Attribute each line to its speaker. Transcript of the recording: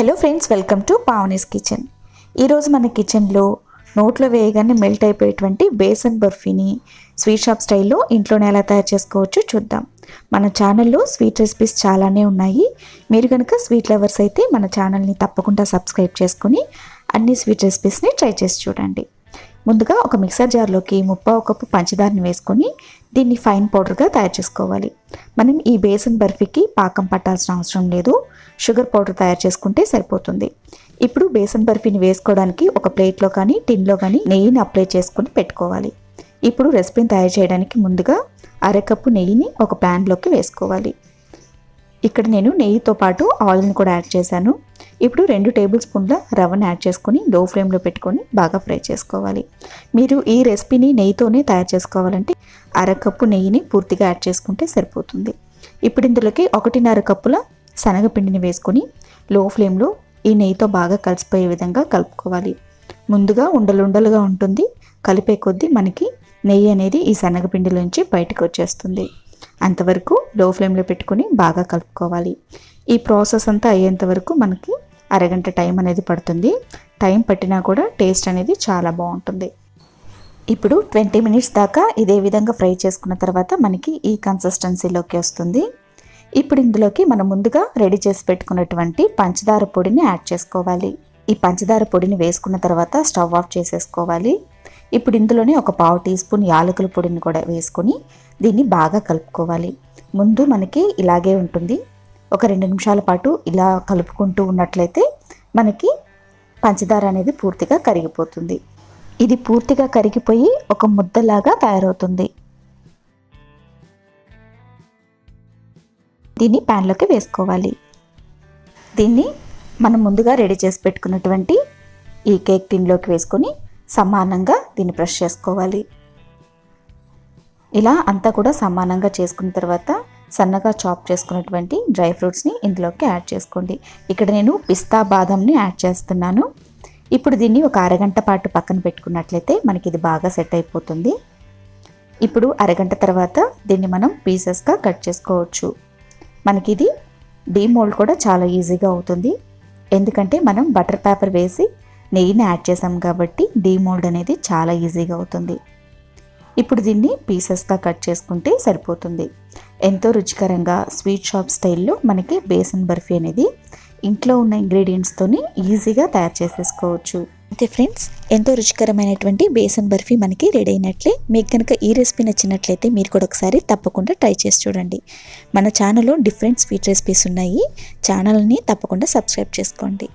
Speaker 1: Hello friends welcome to Pavani's kitchen. ఈరోజు మన కిచెన్లో నోట్లో వేయగానే మెల్ట్ అయిపోయేటువంటి బేసన్ బర్ఫీని స్వీట్ షాప్ స్టైల్లో ఇంట్లోనే ఎలా తయారు చేసుకోవచ్చో చూద్దాం. మన ఛానల్లో స్వీట్ రెసిపీస్ చాలానే ఉన్నాయి. మీరు కనుక స్వీట్ లవర్స్ అయితే మన ఛానల్ని తప్పకుండా సబ్స్క్రైబ్ చేసుకుని అన్ని స్వీట్ రెసిపీస్ని ట్రై చేసి చూడండి. ముందుగా ఒక మిక్సర్ జార్లోకి ముప్పావు కప్పు పంచదారని వేసుకొని దీన్ని ఫైన్ పౌడర్గా తయారు చేసుకోవాలి. మనం ఈ బేసన్ బర్ఫీకి పాకం పట్టాల్సిన అవసరం లేదు. షుగర్ పౌడర్ తయారు చేసుకుంటే సరిపోతుంది. ఇప్పుడు బేసన్ బర్ఫీని వేసుకోవడానికి ఒక ప్లేట్లో కానీ టిన్లో కానీ నెయ్యిని అప్లై చేసుకుని పెట్టుకోవాలి. ఇప్పుడు రెసిపీని తయారు చేయడానికి ముందుగా అరకప్పు నెయ్యిని ఒక ప్యాన్లోకి వేసుకోవాలి. ఇక్కడ నేను నెయ్యితో పాటు ఆయిల్ని కూడా యాడ్ చేశాను. ఇప్పుడు రెండు టేబుల్ స్పూన్ల రవ్వను యాడ్ చేసుకొని లో ఫ్లేమ్లో పెట్టుకొని బాగా ఫ్రై చేసుకోవాలి. మీరు ఈ రెసిపీని నెయ్యితోనే తయారు చేసుకోవాలంటే అరకప్పు నెయ్యిని పూర్తిగా యాడ్ చేసుకుంటే సరిపోతుంది. ఇప్పుడు ఇందులోకి ఒకటిన్నర కప్పుల శనగపిండిని వేసుకొని లో ఫ్లేమ్లో ఈ నెయ్యితో బాగా కలిసిపోయే విధంగా కలుపుకోవాలి. ముందుగా ఉండలుండలుగా ఉంటుంది. కలిపే కొద్దీ మనకి నెయ్యి అనేది ఈ శనగపిండిలోంచి బయటకు వచ్చేస్తుంది. అంతవరకు లో ఫ్లేమ్లో పెట్టుకొని బాగా కలుపుకోవాలి. ఈ ప్రాసెస్ అంతా అయ్యేంత వరకు మనకి అరగంట టైం అనేది పడుతుంది. టైం పట్టినా కూడా టేస్ట్ అనేది చాలా బాగుంటుంది. ఇప్పుడు ట్వంటీ మినిట్స్ దాకా ఇదే విధంగా ఫ్రై చేసుకున్న తర్వాత మనకి ఈ కన్సిస్టెన్సీలోకి వస్తుంది. ఇప్పుడు ఇందులోకి మనం ముందుగా రెడీ చేసి పెట్టుకున్నటువంటి పంచదార పొడిని యాడ్ చేసుకోవాలి. ఈ పంచదార పొడిని వేసుకున్న తర్వాత స్టవ్ ఆఫ్ చేసేసుకోవాలి. ఇప్పుడు ఇందులోనే ఒక పావు టీ స్పూన్ యాలకుల పొడిని కూడా వేసుకొని దీన్ని బాగా కలుపుకోవాలి. ముందు మనకి ఇలాగే ఉంటుంది. ఒక రెండు నిమిషాల పాటు ఇలా కలుపుకుంటూ ఉన్నట్లయితే మనకి పంచదార అనేది పూర్తిగా కరిగిపోతుంది. ఇది పూర్తిగా కరిగిపోయి ఒక ముద్దలాగా తయారవుతుంది. దీన్ని ప్యాన్లోకి వేసుకోవాలి. దీన్ని మనం ముందుగా రెడీ చేసి పెట్టుకున్నటువంటి ఈ కేక్ టిన్లోకి వేసుకొని సమానంగా దీన్ని బ్రష్ చేసుకోవాలి. ఇలా అంతా కూడా సమానంగా చేసుకున్న తర్వాత సన్నగా చాప్ చేసుకున్నటువంటి డ్రై ఫ్రూట్స్ని ఇందులోకి యాడ్ చేసుకోండి. ఇక్కడ నేను పిస్తా బాదంని యాడ్ చేస్తున్నాను. ఇప్పుడు దీన్ని ఒక అరగంట పాటు పక్కన పెట్టుకున్నట్లయితే మనకి ఇది బాగా సెట్ అయిపోతుంది. ఇప్పుడు అరగంట తర్వాత దీన్ని మనం పీసెస్గా కట్ చేసుకోవచ్చు. మనకి ఇది డీమోల్డ్ కూడా చాలా ఈజీగా అవుతుంది. ఎందుకంటే మనం బటర్ పేపర్ వేసి నెయ్యిని యాడ్ చేసాం కాబట్టి డీమోల్డ్ అనేది చాలా ఈజీగా అవుతుంది. ఇప్పుడు దీన్ని పీసెస్గా కట్ చేసుకుంటే సరిపోతుంది. ఎంతో రుచికరంగా స్వీట్ షాప్ స్టైల్లో మనకి బేసన్ బర్ఫీ అనేది ఇంట్లో ఉన్న ఇంగ్రీడియంట్స్తోని ఈజీగా తయారు చేసేసుకోవచ్చు. అయితే ఫ్రెండ్స్ ఎంతో రుచికరమైనటువంటి బేసన్ బర్ఫీ మనకి రెడీ అయినట్లే. మీకు కనుక ఈ రెసిపీ నచ్చినట్లయితే మీరు కూడా ఒకసారి తప్పకుండా ట్రై చేసి చూడండి. మన ఛానల్లో డిఫరెంట్ స్వీట్ రెసిపీస్ ఉన్నాయి. ఛానల్ని తప్పకుండా సబ్స్క్రైబ్ చేసుకోండి.